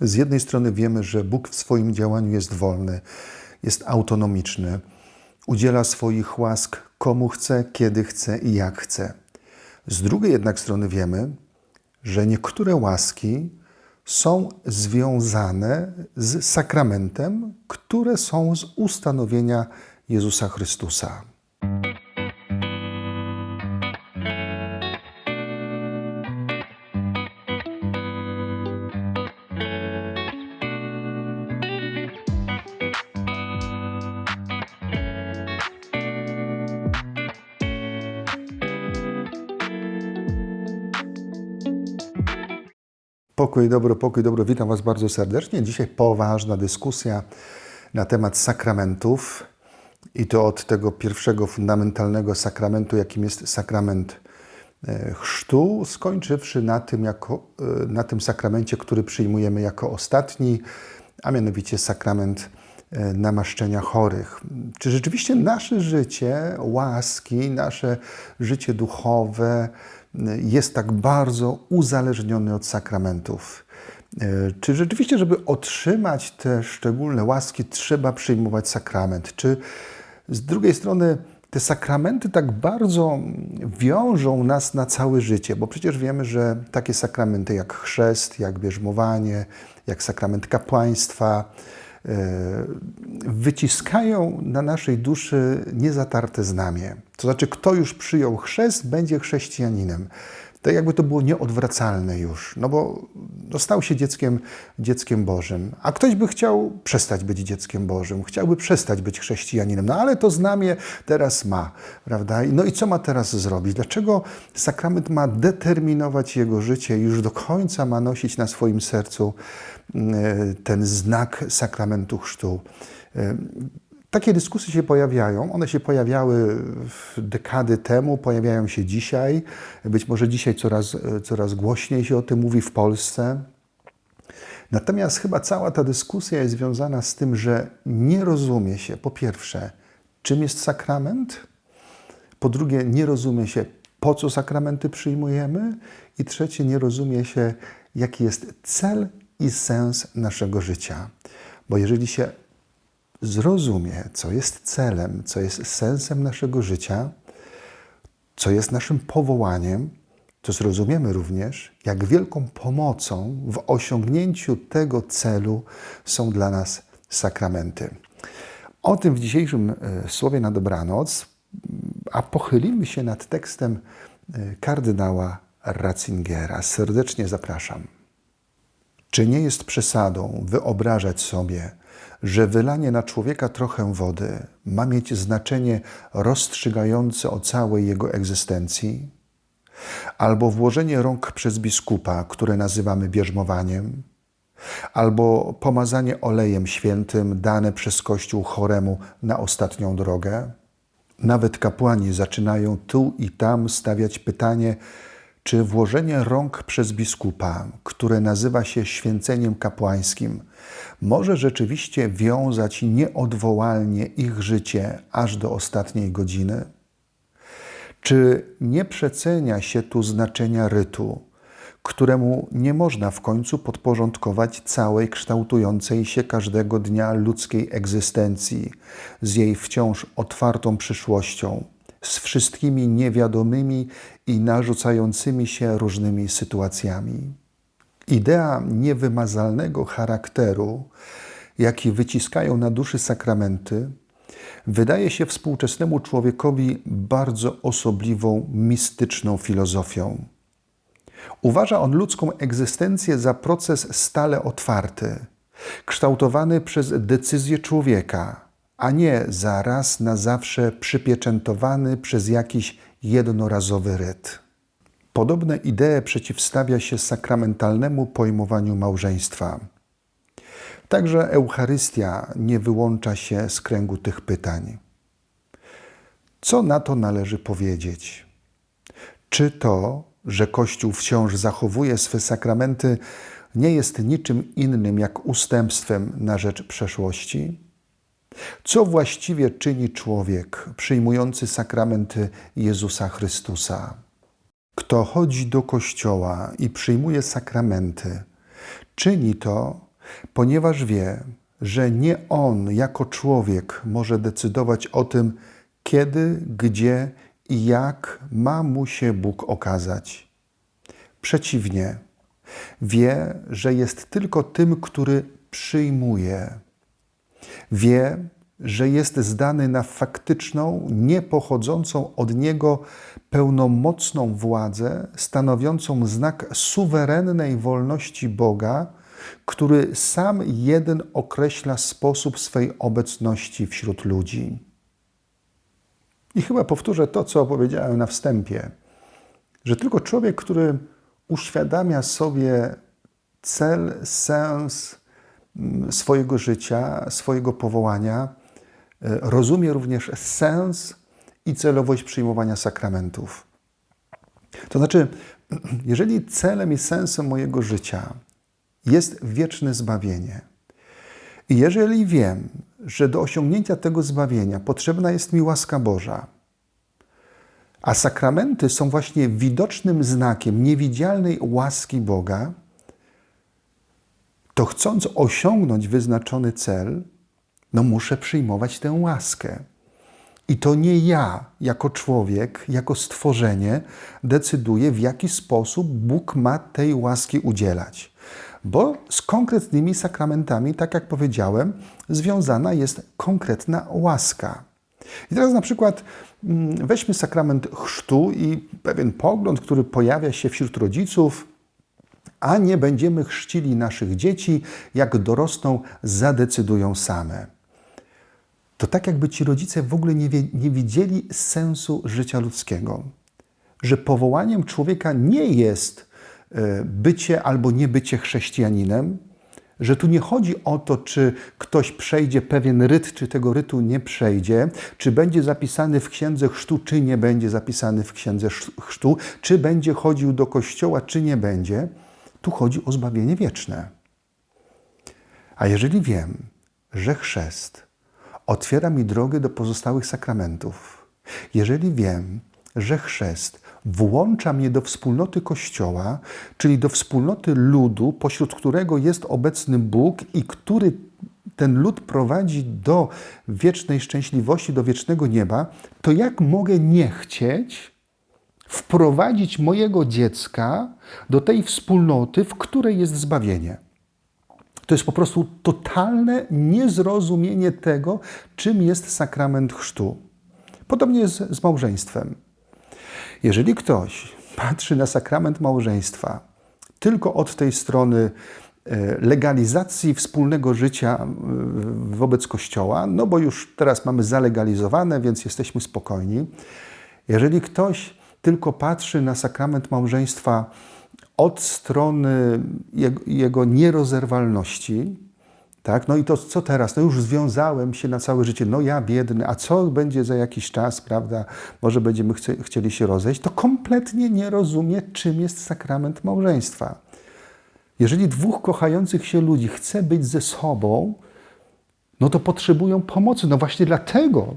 Z jednej strony wiemy, że Bóg w swoim działaniu jest wolny, jest autonomiczny, udziela swoich łask komu chce, kiedy chce i jak chce. Z drugiej jednak strony wiemy, że niektóre łaski są związane z sakramentem, które są z ustanowienia Jezusa Chrystusa. Pokój dobro, pokój dobro. Witam Was bardzo serdecznie. Dzisiaj poważna dyskusja na temat sakramentów i to od tego pierwszego fundamentalnego sakramentu, jakim jest sakrament e, chrztu, skończywszy na tym, jako, e, na tym sakramencie, który przyjmujemy jako ostatni, a mianowicie sakrament e, namaszczenia chorych. Czy rzeczywiście nasze życie łaski, nasze życie duchowe, jest tak bardzo uzależniony od sakramentów. E, Czy rzeczywiście, żeby otrzymać te szczególne łaski, trzeba przyjmować sakrament? Czy z drugiej strony te sakramenty tak bardzo wiążą nas na całe życie? Bo przecież wiemy, że takie sakramenty jak chrzest, jak bierzmowanie, jak sakrament kapłaństwa, wyciskają na naszej duszy niezatarte znamie. To znaczy, kto już przyjął chrzest, będzie chrześcijaninem. Tak jakby to było nieodwracalne już, no bo no stał się dzieckiem, dzieckiem Bożym. A ktoś by chciał przestać być dzieckiem Bożym, chciałby przestać być chrześcijaninem, no ale to znamie teraz ma, prawda? No i co ma teraz zrobić? Dlaczego sakrament ma determinować jego życie już do końca ma nosić na swoim sercu mm, ten znak sakramentu chrztu? Takie dyskusje się pojawiają. One się pojawiały dekady temu, pojawiają się dzisiaj. Być może dzisiaj coraz, coraz głośniej się o tym mówi w Polsce. Natomiast chyba cała ta dyskusja jest związana z tym, że nie rozumie się, po pierwsze, czym jest sakrament, po drugie, nie rozumie się, po co sakramenty przyjmujemy, i trzecie, nie rozumie się, jaki jest cel i sens naszego życia. Bo jeżeli się zrozumie, co jest celem, co jest sensem naszego życia, co jest naszym powołaniem, to zrozumiemy również, jak wielką pomocą w osiągnięciu tego celu są dla nas sakramenty. O tym w dzisiejszym e, słowie na dobranoc, a pochylimy się nad tekstem e, kardynała Ratzingera. Serdecznie zapraszam. Czy nie jest przesadą wyobrażać sobie, że wylanie na człowieka trochę wody ma mieć znaczenie rozstrzygające o całej jego egzystencji? Albo włożenie rąk przez biskupa, które nazywamy bierzmowaniem? Albo pomazanie olejem świętym dane przez Kościół choremu na ostatnią drogę? Nawet kapłani zaczynają tu i tam stawiać pytanie, czy włożenie rąk przez biskupa, które nazywa się święceniem kapłańskim, może rzeczywiście wiązać nieodwołalnie ich życie aż do ostatniej godziny? Czy nie przecenia się tu znaczenia rytu, któremu nie można w końcu podporządkować całej kształtującej się każdego dnia ludzkiej egzystencji z jej wciąż otwartą przyszłością? Z wszystkimi niewiadomymi i narzucającymi się różnymi sytuacjami. Idea niewymazalnego charakteru, jaki wyciskają na duszy sakramenty, wydaje się współczesnemu człowiekowi bardzo osobliwą, mistyczną filozofią. Uważa on ludzką egzystencję za proces stale otwarty, kształtowany przez decyzję człowieka a nie za raz na zawsze przypieczętowany przez jakiś jednorazowy ryt. Podobne idee przeciwstawia się sakramentalnemu pojmowaniu małżeństwa. Także Eucharystia nie wyłącza się z kręgu tych pytań. Co na to należy powiedzieć? Czy to, że Kościół wciąż zachowuje swe sakramenty, nie jest niczym innym jak ustępstwem na rzecz przeszłości? Co właściwie czyni człowiek przyjmujący sakramenty Jezusa Chrystusa? Kto chodzi do kościoła i przyjmuje sakramenty, czyni to ponieważ wie, że nie on jako człowiek może decydować o tym, kiedy, gdzie i jak ma mu się Bóg okazać. Przeciwnie, wie, że jest tylko tym, który przyjmuje. Wie, że jest zdany na faktyczną, niepochodzącą od niego pełnomocną władzę, stanowiącą znak suwerennej wolności Boga, który sam jeden określa sposób swej obecności wśród ludzi. I chyba powtórzę to, co opowiedziałem na wstępie, że tylko człowiek, który uświadamia sobie cel, sens swojego życia, swojego powołania, e, rozumie również sens i celowość przyjmowania sakramentów. To znaczy, jeżeli celem i sensem mojego życia jest wieczne zbawienie, i jeżeli wiem, że do osiągnięcia tego zbawienia potrzebna jest mi łaska Boża, a sakramenty są właśnie widocznym znakiem niewidzialnej łaski Boga, to chcąc osiągnąć wyznaczony cel, no muszę przyjmować tę łaskę. I to nie ja, jako człowiek, jako stworzenie, decyduję, w jaki sposób Bóg ma tej łaski udzielać. Bo z konkretnymi sakramentami, tak jak powiedziałem, związana jest konkretna łaska. I teraz na przykład mm, weźmy sakrament chrztu i pewien pogląd, który pojawia się wśród rodziców, a nie będziemy chrzcili naszych dzieci, jak dorosną, zadecydują same. To tak, jakby ci rodzice w ogóle nie, wie, nie widzieli sensu życia ludzkiego. Że powołaniem człowieka nie jest e, bycie albo niebycie chrześcijaninem, że tu nie chodzi o to, czy ktoś przejdzie pewien ryt, czy tego rytu nie przejdzie, czy będzie zapisany w księdze chrztu, czy nie będzie zapisany w księdze chrztu, czy będzie chodził do kościoła, czy nie będzie. Tu chodzi o zbawienie wieczne. A jeżeli wiem, że chrzest otwiera mi drogę do pozostałych sakramentów, jeżeli wiem, że chrzest włącza mnie do wspólnoty Kościoła, czyli do wspólnoty ludu, pośród którego jest obecny Bóg i który ten lud prowadzi do wiecznej szczęśliwości, do wiecznego nieba, to jak mogę nie chcieć wprowadzić mojego dziecka do tej wspólnoty, w której jest zbawienie? To jest po prostu totalne niezrozumienie tego, czym jest sakrament chrztu. Podobnie jest z małżeństwem. Jeżeli ktoś patrzy na sakrament małżeństwa tylko od tej strony e, legalizacji wspólnego życia wobec Kościoła, no bo już teraz mamy zalegalizowane, więc jesteśmy spokojni. Jeżeli ktoś tylko patrzy na sakrament małżeństwa od strony jego, nierozerwalności, tak? No i to co teraz? No już związałem się na całe życie. No ja biedny, a co będzie za jakiś czas, prawda? Może będziemy chce, chcieli się rozejść. To kompletnie nie rozumie, czym jest sakrament małżeństwa. Jeżeli dwóch kochających się ludzi chce być ze sobą, no to potrzebują pomocy. No właśnie dlatego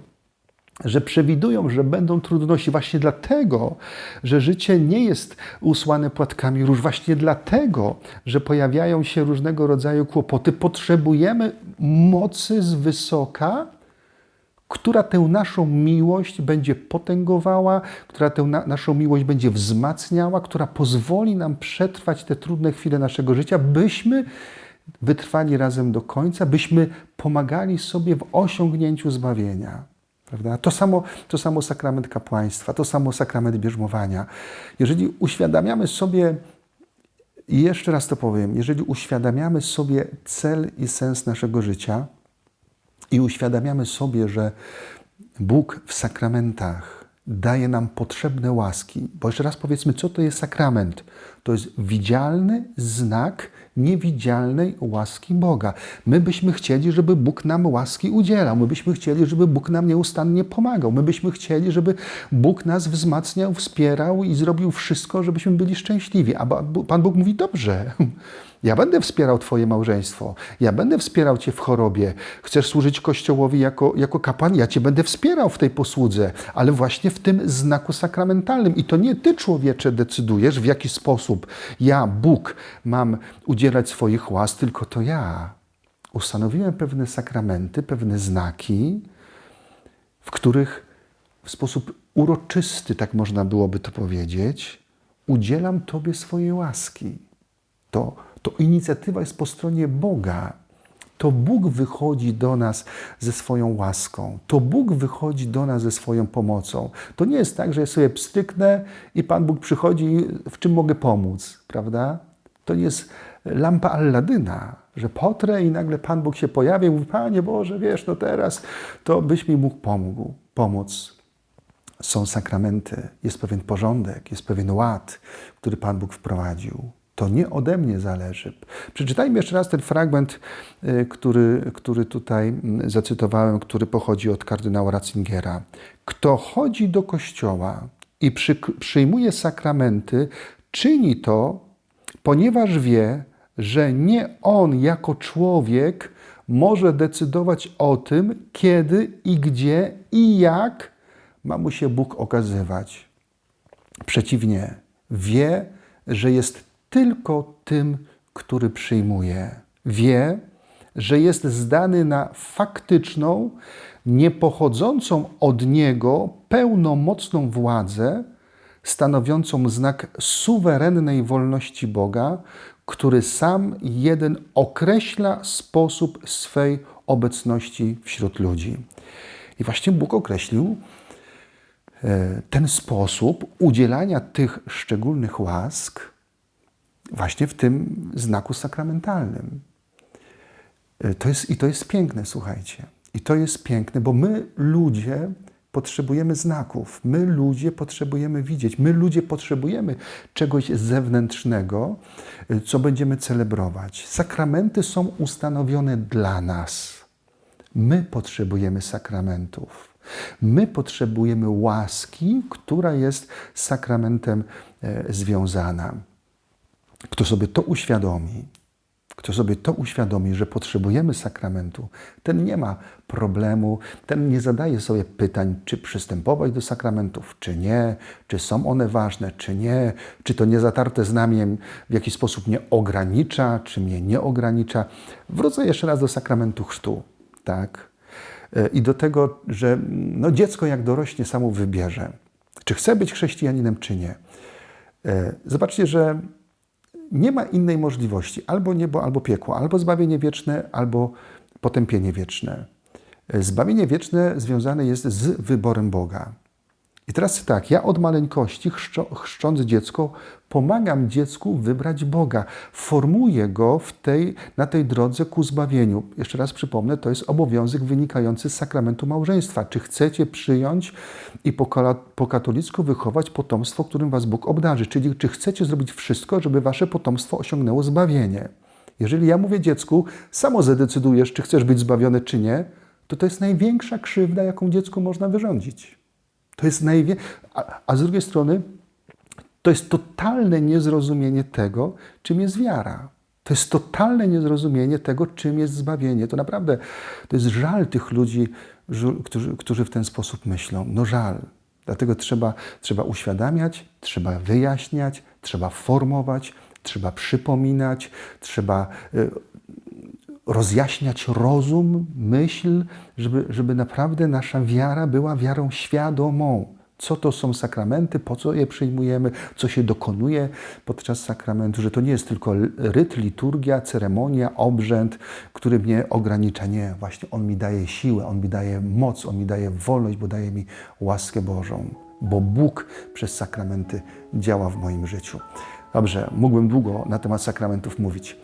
że przewidują, że będą trudności właśnie dlatego, że życie nie jest usłane płatkami róż, właśnie dlatego, że pojawiają się różnego rodzaju kłopoty. Potrzebujemy mocy z wysoka, która tę naszą miłość będzie potęgowała, która tę na naszą miłość będzie wzmacniała, która pozwoli nam przetrwać te trudne chwile naszego życia, byśmy wytrwali razem do końca, byśmy pomagali sobie w osiągnięciu zbawienia. Prawda? To, samo, to samo sakrament kapłaństwa, to samo sakrament bierzmowania. Jeżeli uświadamiamy sobie, i jeszcze raz to powiem, jeżeli uświadamiamy sobie cel i sens naszego życia i uświadamiamy sobie, że Bóg w sakramentach daje nam potrzebne łaski, bo jeszcze raz powiedzmy, co to jest sakrament? To jest widzialny znak niewidzialnej łaski Boga. My byśmy chcieli, żeby Bóg nam łaski udzielał. My byśmy chcieli, żeby Bóg nam nieustannie pomagał. My byśmy chcieli, żeby Bóg nas wzmacniał, wspierał i zrobił wszystko, żebyśmy byli szczęśliwi. A Pan Bóg mówi: Dobrze. Ja będę wspierał Twoje małżeństwo. Ja będę wspierał Cię w chorobie. Chcesz służyć Kościołowi jako, jako kapłan? Ja Cię będę wspierał w tej posłudze, ale właśnie w tym znaku sakramentalnym. I to nie Ty, człowiecze, decydujesz, w jaki sposób sposób ja, Bóg, mam udzielać swoich łask, tylko to ja. Ustanowiłem pewne sakramenty, pewne znaki, w których w sposób uroczysty, tak można byłoby to powiedzieć, udzielam Tobie swojej łaski. To, to inicjatywa jest po stronie Boga. To Bóg wychodzi do nas ze swoją łaską. To Bóg wychodzi do nas ze swoją pomocą. To nie jest tak, że ja sobie pstryknę i Pan Bóg przychodzi, w czym mogę pomóc, prawda? To nie jest lampa Alladyna, że potrę i nagle Pan Bóg się pojawia i mówi, Panie Boże, wiesz, no teraz to byś mi mógł pomógł, pomóc. Są sakramenty, jest pewien porządek, jest pewien ład, który Pan Bóg wprowadził. To nie ode mnie zależy. Przeczytajmy jeszcze raz ten fragment, y, który, który tutaj mm, zacytowałem, który pochodzi od kardynała Ratzingera. Kto chodzi do kościoła i przy, przyjmuje sakramenty, czyni to, ponieważ wie, że nie on jako człowiek może decydować o tym, kiedy i gdzie i jak ma mu się Bóg okazywać. Przeciwnie, wie, że jest tylko tym, który przyjmuje. Wie, że jest zdany na faktyczną, niepochodzącą od niego pełnomocną władzę, stanowiącą znak suwerennej wolności Boga, który sam jeden określa sposób swej obecności wśród ludzi. I właśnie Bóg określił e, ten sposób udzielania tych szczególnych łask właśnie w tym znaku sakramentalnym. E, to jest, I to jest piękne, słuchajcie. I to jest piękne, bo my ludzie potrzebujemy znaków. My ludzie potrzebujemy widzieć. My ludzie potrzebujemy czegoś zewnętrznego, y, co będziemy celebrować. Sakramenty są ustanowione dla nas. My potrzebujemy sakramentów. My potrzebujemy łaski, która jest sakramentem e, związana. Kto sobie to uświadomi, kto sobie to uświadomi, że potrzebujemy sakramentu, ten nie ma problemu, ten nie zadaje sobie pytań, czy przystępować do sakramentów, czy nie, czy są one ważne, czy nie, czy to niezatarte znamiem w jakiś sposób mnie ogranicza, czy mnie nie ogranicza. Wrócę jeszcze raz do sakramentu chrztu, tak? E, I do tego, że no dziecko jak dorośnie samo wybierze, czy chce być chrześcijaninem, czy nie. E, zobaczcie, że nie ma innej możliwości. Albo niebo, albo piekło, albo zbawienie wieczne, albo potępienie wieczne. Zbawienie wieczne związane jest z wyborem Boga. I teraz tak, ja od maleńkości, chrzcząc dziecko, pomagam dziecku wybrać Boga. Formuję go w tej, na tej drodze ku zbawieniu. Jeszcze raz przypomnę, to jest obowiązek wynikający z sakramentu małżeństwa. Czy chcecie przyjąć i po, po katolicku wychować potomstwo, którym was Bóg obdarzy? Czyli czy chcecie zrobić wszystko, żeby wasze potomstwo osiągnęło zbawienie? Jeżeli ja mówię dziecku, samo zadecydujesz, czy chcesz być zbawiony, czy nie, to to jest największa krzywda, jaką dziecku można wyrządzić. To jest najwie... A, a z drugiej strony, to jest totalne niezrozumienie tego, czym jest wiara. To jest totalne niezrozumienie tego, czym jest zbawienie. To naprawdę, to jest żal tych ludzi, którzy, którzy w ten sposób myślą. No żal. Dlatego trzeba, trzeba uświadamiać, trzeba wyjaśniać, trzeba formować, trzeba przypominać, trzeba y, rozjaśniać rozum, myśl, żeby, żeby naprawdę nasza wiara była wiarą świadomą. Co to są sakramenty, po co je przyjmujemy, co się dokonuje podczas sakramentu, że to nie jest tylko ryt, liturgia, ceremonia, obrzęd, który mnie ogranicza. Nie, właśnie on mi daje siłę, on mi daje moc, on mi daje wolność, bo daje mi łaskę Bożą, bo Bóg przez sakramenty działa w moim życiu. Dobrze, mógłbym długo na temat sakramentów mówić.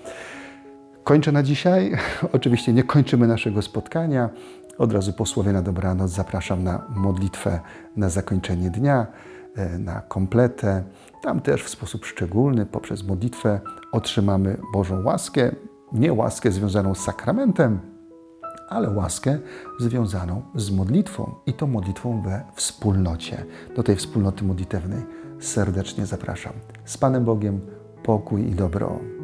Kończę na dzisiaj. Oczywiście nie kończymy naszego spotkania. Od razu po słowie na dobranoc zapraszam na modlitwę na zakończenie dnia, e, na kompletę. Tam też w sposób szczególny poprzez modlitwę otrzymamy Bożą łaskę. Nie łaskę związaną z sakramentem, ale łaskę związaną z modlitwą i to modlitwą we wspólnocie. Do tej wspólnoty modlitewnej serdecznie zapraszam. Z Panem Bogiem pokój i dobro.